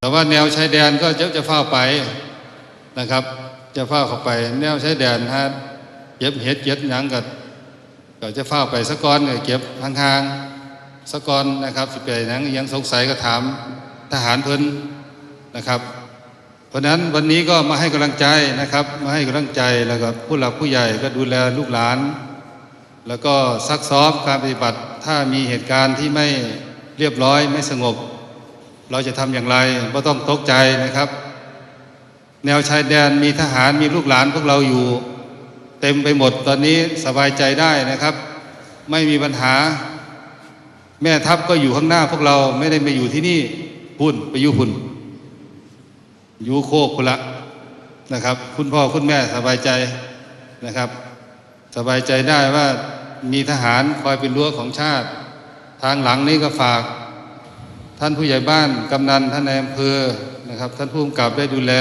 แต่ว่าแนวชายแดนก็จะจะเฝ้าไปนะครับ จะเฝ้าเข้าไป แนวชายแดนฮะเย็บเห็ดเย็ดหยังกับก็จะเฝ้าไปสะกอนเก็บห่างๆสะกอนนะครับสิไปหยังยังสงสัยก็ถามทหารเพิ่นนะครับ เพราะฉะนั้นวันนี้ก็มาให้กำลังใจนะครับ มาให้กำลังใจแล้วก็ผู้หลักผู้ใหญ่ก็ดูแลลูกหลาน แล้วก็ซักซ้อมการปฏิบัติถ้ามีเหตุการณ์ที่ไม่เรียบร้อยไม่สงบ เราจะทำอย่างไรก็ต้องตกใจนะครับ แนวชายแดนมีทหารมีลูกหลานพวกเราอยู่ เต็มไปหมดตอนนี้สบายใจได้นะครับ ไม่มีปัญหา แม่ทัพก็อยู่ข้างหน้าพวกเราไม่ได้มาอยู่ที่นี่พุ่นไปอยู่พุ่นอยู่โคกคุณละนะครับ คุณพ่อคุณแม่สบายใจนะครับ สบายใจได้ว่ามีทหารคอยเป็นรั้วของชาติ ทางหลังนี้ก็ฝาก ท่านผู้ใหญ่บ้านกำนันท่านนายอำเภอนะครับ ท่านผู้กำกับได้ดูแล